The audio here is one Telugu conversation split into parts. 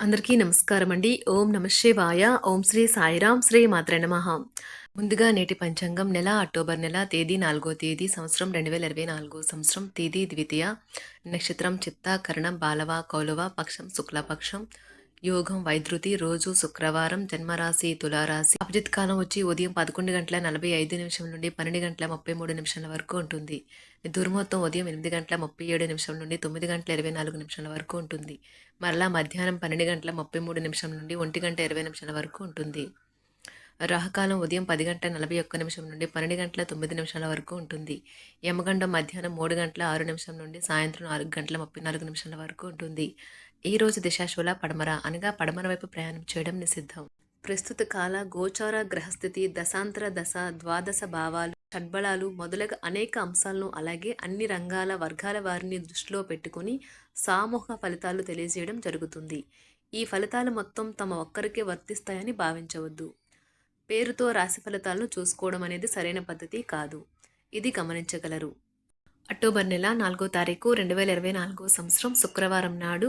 అందరికీ నమస్కారం అండి. ఓం నమ శివాయ. ఓం శ్రీ సాయిరాం శ్రీ మాత్ర నమః. ముందుగా నేటి పంచాంగం నెల అక్టోబర్ నెల తేదీ నాలుగో తేదీ సంవత్సరం రెండు వేల ఇరవై నాలుగు సంవత్సరం తేదీ ద్వితీయ నక్షత్రం చిత్త కరణం బాలవ కౌలవ పక్షం శుక్లపక్షం. యోగం వైద్యుతి రోజు శుక్రవారం జన్మరాశి తులారాశి. అభిజిత్ కాలం వచ్చి ఉదయం పదకొండు గంటల నలభై ఐదు నిమిషం నుండి పన్నెండు గంటల ముప్పై మూడు నిమిషాల వరకు ఉంటుంది. దుర్మొత్తం ఉదయం ఎనిమిది గంటల ముప్పై ఏడు నిమిషం నుండి తొమ్మిది గంటల ఇరవై నాలుగు నిమిషాల వరకు ఉంటుంది. మరలా మధ్యాహ్నం పన్నెండు గంటల ముప్పై మూడు నిమిషం నుండి ఒంటి గంట ఇరవై నిమిషాల వరకు ఉంటుంది. రాహకాలం ఉదయం పది గంటల నలభై ఒక్క నిమిషం నుండి పన్నెండు గంటల తొమ్మిది నిమిషాల వరకు ఉంటుంది. యమగండం మధ్యాహ్నం మూడు గంటల ఆరు నిమిషం నుండి సాయంత్రం నాలుగు గంటల ముప్పై నాలుగు నిమిషాల వరకు ఉంటుంది. ఈ రోజు దిశాశూల పడమర అనగా పడమర వైపు ప్రయాణం చేయడం నిషిద్ధం. ప్రస్తుత కాల గోచార గ్రహస్థితి దశాంతర దశ ద్వాదశ భావాలు షడ్బళాలు మొదలగు అనేక అంశాలను అలాగే అన్ని రంగాల వర్గాల వారిని దృష్టిలో పెట్టుకుని సామూహిక ఫలితాలు తెలియజేయడం జరుగుతుంది. ఈ ఫలితాలు మొత్తం తమ ఒక్కరికే వర్తిస్తాయని భావించవద్దు. పేరుతో రాశి ఫలితాలను చూసుకోవడం అనేది సరైన పద్ధతి కాదు. ఇది గమనించగలరు. అక్టోబర్ నెల నాలుగో తారీఖు రెండు వేల ఇరవై నాలుగో సంవత్సరం శుక్రవారం నాడు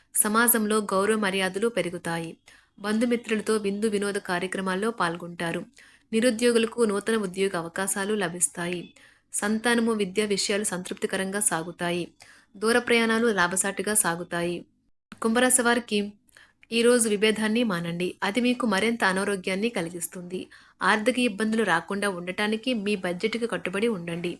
సమాజంలో గౌరవ మర్యాదలు పెరుగుతాయి. బంధుమిత్రులతో విందు వినోద కార్యక్రమాల్లో పాల్గొంటారు. నిరుద్యోగులకు నూతన ఉద్యోగ అవకాశాలు లభిస్తాయి. సంతానము విద్య విషయాలు సంతృప్తికరంగా సాగుతాయి. దూర ప్రయాణాలు లాభసాటిగా సాగుతాయి. కుంభరాశి వారికి ఈరోజు విభేదాన్ని మానండి. అది మీకు మరింత అనారోగ్యాన్ని కలిగిస్తుంది. ఆర్థిక ఇబ్బందులు రాకుండా ఉండటానికి మీ బడ్జెట్కి కట్టుబడి ఉండండి.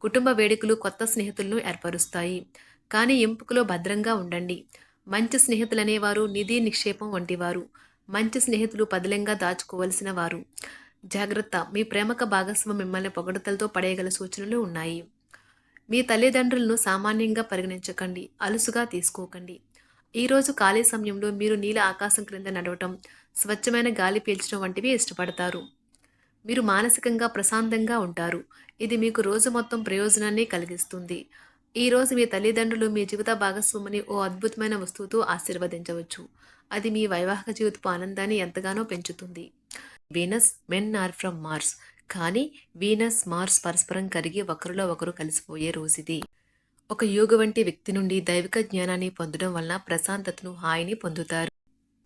కుటుంబ వేడుకలు కొత్త స్నేహితులను ఏర్పరుస్తాయి. కానీ ఎంపికలో భద్రంగా ఉండండి. మంచి స్నేహితులనేవారు నిధి నిక్షేపం వంటివారు. మంచి స్నేహితులు పదిలంగా దాచుకోవలసిన వారు. జాగ్రత్త. మీ ప్రేమక భాగస్వామి మిమ్మల్ని పొగడతలతో పడేయగల సూచనలు ఉన్నాయి. మీ తల్లిదండ్రులను సామాన్యంగా పరిగణించకండి. అలుసుగా తీసుకోకండి. ఈరోజు ఖాళీ సమయంలో మీరు నీల ఆకాశం క్రింద నడవటం స్వచ్ఛమైన గాలి పీల్చడం వంటివి ఇష్టపడతారు. మీరు మానసికంగా ప్రశాంతంగా ఉంటారు. ఇది మీకు రోజు మొత్తం ప్రయోజనాన్ని కలిగిస్తుంది. ఈ రోజు మీ తల్లిదండ్రులు మీ జీవిత భాగస్వామిని ఓ అద్భుతమైన వస్తువుతో ఆశీర్వదించవచ్చు. అది మీ వైవాహిక జీవితపు ఆనందాన్ని ఎంతగానో పెంచుతుంది. Venus men are from Mars. కానీ వీనస్ మార్స్ పరస్పరం కరిగి ఒకరిలో ఒకరు కలిసిపోయే రోజుది. ఒక యోగ వంటి వ్యక్తి నుండి దైవిక జ్ఞానాన్ని పొందడం వలన ప్రశాంతతను హాయిని పొందుతారు.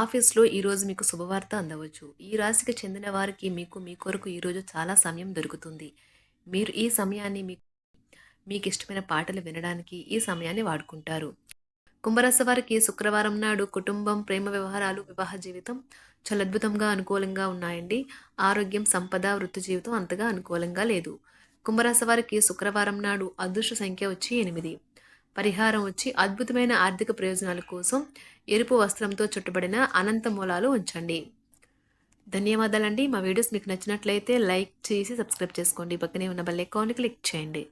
ఆఫీస్లో ఈరోజు మీకు శుభవార్త అందవచ్చు. ఈ రాశికి చెందిన వారికి మీకు మీ కొరకు ఈరోజు చాలా సమయం దొరుకుతుంది. మీరు ఈ సమయాన్ని మీకు మీకు ఇష్టమైన పాటలు వినడానికి ఈ సమయాన్ని వాడుకుంటారు. కుంభరాశి వారికి శుక్రవారం నాడు కుటుంబం ప్రేమ వ్యవహారాలు వివాహ జీవితం చాలా అద్భుతంగా అనుకూలంగా ఉన్నాయండి. ఆరోగ్యం సంపద వృత్తి జీవితం అంతగా అనుకూలంగా లేదు. కుంభరాశి వారికి శుక్రవారం నాడు అదృష్ట సంఖ్య వచ్చి ఎనిమిది. పరిహారం వచ్చి అద్భుతమైన ఆర్థిక ప్రయోజనాల కోసం ఎరుపు వస్త్రంతో చుట్టబడిన అనంత మూలాలు ఉంచండి. ధన్యవాదాలండి. మా వీడియోస్ మీకు నచ్చినట్లయితే లైక్ చేసి సబ్స్క్రైబ్ చేసుకోండి. పక్కనే ఉన్న బెల్ ఐకాన్ని క్లిక్ చేయండి.